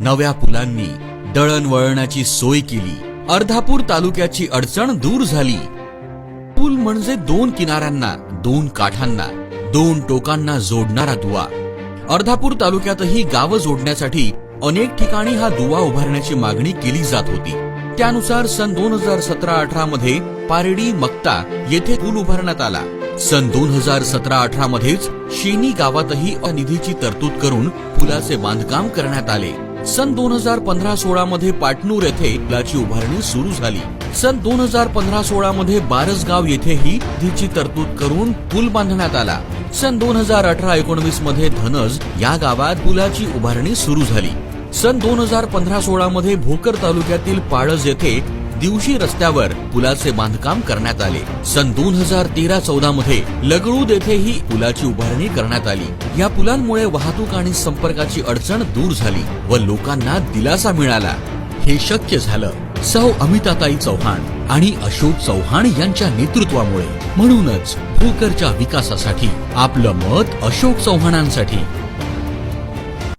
नव्या पुलांनी दळणवळणाची सोय केली. अर्धापूर तालुक्याची अडचण दूर झाली. पूल म्हणजे दोन किनाऱ्यांना दोन काठांना दोन टोकांना जोडणारा दुवा. अर्धापूर तालुक्यातही गावं जोडण्यासाठी अनेक ठिकाणी हा दुवा उभारण्याची मागणी केली जात होती. त्यानुसार सन दोन हजार सतरा अठरा मध्ये पारडी मक्ता येथे पूल उभारण्यात आला. सन दोन हजार सतरा अठरा मध्येच शेनी गावातही निधीची तरतूद करून पुलाचे बांधकाम करण्यात आले. सन दोन हजार पंधरा सोळा मध्ये पाटणूर येथे पुलाची उभारणी सुरू झाली. सन दोन हजार पंधरा सोळा मध्ये बारसगाव येथेही निधीची तरतूद करून पूल बांधण्यात आला. सन दोन हजार अठरा एकोणवीसमध्ये धनज या गावात पुलाची उभारणी सुरू झाली. सन दोन हजार पंधरा सोळा मध्ये भोकर तालुक्यातील पाळज येथे दिवशी रस्त्यावर पुलाचे बांधकाम करण्यात आले. सन दोन हजार तेरा चौदा मध्ये लगळूद येथेही पुलाची उभारणी करण्यात आली. या पुलांमुळे वाहतूक आणि संपर्काची अडचण दूर झाली व लोकांना दिलासा मिळाला. हे शक्य झालं सौ अमिताताई चव्हाण आणि अशोक चव्हाण यांच्या नेतृत्वामुळे. म्हणूनच भोकरच्या विकासासाठी आपलं मत अशोक चव्हाणांसाठी